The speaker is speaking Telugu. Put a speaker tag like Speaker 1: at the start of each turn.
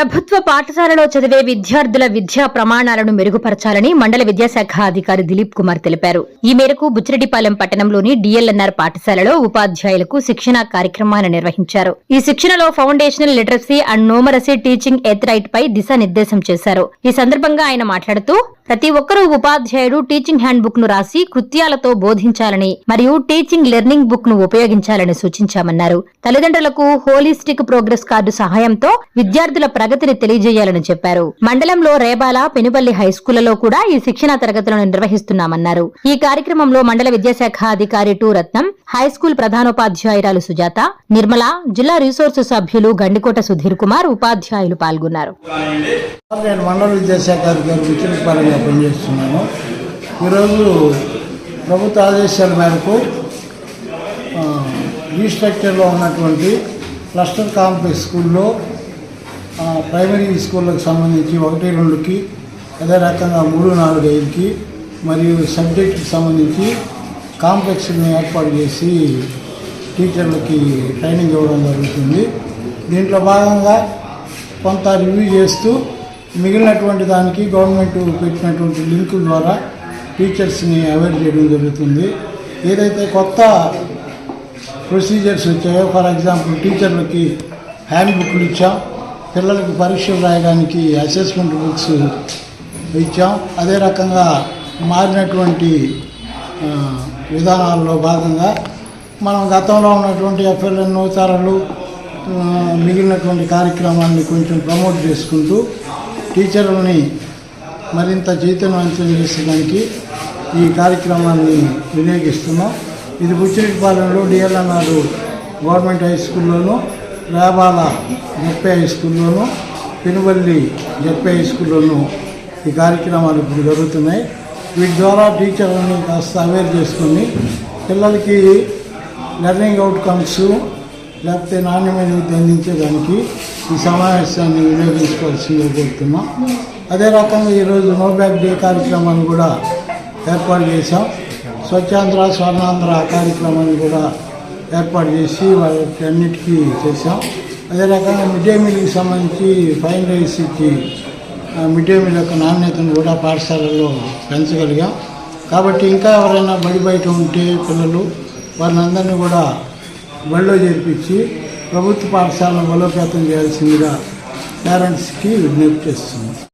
Speaker 1: ప్రభుత్వ పాఠశాలలో చదివే విద్యార్థుల విద్యా ప్రమాణాలను మెరుగుపరచాలని మండల విద్యాశాఖ అధికారి దిలీప్ కుమార్ తెలిపారు. ఈ మేరకు బుచ్చిరెడ్డిపాలెం పట్టణంలోని డిఎల్ఎన్ఆర్ పాఠశాలలో ఉపాధ్యాయులకు శిక్షణా కార్యక్రమాన్ని నిర్వహించారు. ఈ శిక్షణలో foundational literacy and numeracy teaching ఎథరైట్ పై దిశానిర్దేశం చేశారు. ఈ సందర్భంగా ఆయన మాట్లాడుతూ ప్రతి ఒక్కరూ ఉపాధ్యాయుడు టీచింగ్ హ్యాండ్ బుక్ను రాసి కృత్యాలతో బోధించాలని మరియు టీచింగ్ లెర్నింగ్ బుక్ను ఉపయోగించాలని సూచించామన్నారు. తల్లిదండ్రులకు హోలిస్టిక్ ప్రోగ్రెస్ కార్డు సహాయంతో విద్యార్థుల తరగతిని తెలియజేయాలని చెప్పారు. మండలంలో రేబాల పెనుబల్లి హైస్కూళ్ళలో కూడా ఈ శిక్షణ తరగతులను నిర్వహిస్తున్నామన్నారు. ఈ కార్యక్రమంలో మండల విద్యాశాఖ అధికారి టు రత్నం హైస్కూల్ ప్రధానోపాధ్యాయురాలు సుజాత నిర్మల జిల్లా రిసోర్సు సభ్యులు గండికోట సుధీర్ కుమార్ ఉపాధ్యాయులు పాల్గొన్నారు.
Speaker 2: నేను మండల విద్యాశాఖ అధికారి విచలిపాలెంగా పనిచేస్తున్నాను. ఈరోజు ప్రభుత్వ ఆదేశాల మేరకు ఆ, రీస్ట్రక్చర్లో ఉన్నటువంటి క్లస్టర్ కాంప్లెక్స్ స్కూల్లో ప్రైమరీ స్కూళ్ళకు సంబంధించి ఒకటి రెండుకి అదే రకంగా మూడు నాలుగు ఐదుకి మరియు సబ్జెక్టుకి సంబంధించి కాంప్లెక్స్ని ఏర్పాటు చేసి టీచర్లకి ట్రైనింగ్ ఇవ్వడం జరుగుతుంది. దీంట్లో భాగంగా కొంత రివ్యూ చేస్తూ మిగిలినటువంటి దానికి గవర్నమెంట్ పెట్టినటువంటి లింకుల ద్వారా టీచర్స్ని అవేర్ చేయడం జరుగుతుంది. ఏదైతే కొత్త ప్రొసీజర్స్ వచ్చాయో ఫర్ ఎగ్జాంపుల్ టీచర్లకి హ్యాండ్ బుక్లు ఇచ్చాం. పిల్లలకి పరీక్షలు రాయడానికి అసెస్మెంట్ బుక్స్ ఇచ్చాం. అదే రకంగా మారినటువంటి విధానాల్లో భాగంగా మనం గతంలో ఉన్నటువంటి ఎఫ్ఎల్ఎన్ నూతనలు మిగిలినటువంటి కార్యక్రమాన్ని కొంచెం ప్రమోట్ చేసుకుంటూ టీచర్లని మరింత చైతన్యవంతం చేసేదానికి ఈ కార్యక్రమాన్ని వినియోగిస్తున్నాం. ఇది బుచ్చిరెడ్డిపాలెంలో డిఎల్ఎన్ఆర్ గవర్నమెంట్ హై స్కూల్లోనూ రేబాల జెడ్పీ హై స్కూల్లోను పెనువల్లి జెడ్పీ హై స్కూల్లోను ఈ కార్యక్రమాలు ఇప్పుడు జరుగుతున్నాయి. వీటి ద్వారా టీచర్లను కాస్త అవేర్ చేసుకొని పిల్లలకి లెర్నింగ్ అవుట్కమ్స్ లేకపోతే నాణ్యమైన విద్య అందించేదానికి ఈ సమావేశాన్ని వినియోగించుకోవాల్సిందిగా కోరుతున్నాం. అదే రకంగా ఈరోజు నో బ్యాక్ డే కార్యక్రమాన్ని కూడా ఏర్పాటు చేశాం. స్వచ్ఛాంధ్ర స్వర్ణాంధ్ర కార్యక్రమాన్ని కూడా ఏర్పాటు చేసి వాళ్ళకి అన్నిటికీ చేశాం. అదే రకంగా మిడ్ డే మీల్కి సంబంధించి ఫైన్ రైస్ ఇచ్చి మిడ్ డే మీల్ యొక్క నాణ్యతను కూడా పాఠశాలలో పెంచగలిగాం కాబట్టి ఇంకా ఎవరైనా బడి బయట ఉంటే పిల్లలు వారిని అందరినీ కూడా బడిలో చేర్పించి ప్రభుత్వ పాఠశాలను బలోపేతం చేయాల్సిందిగా పేరెంట్స్కి విజ్ఞప్తి చేస్తున్నాం.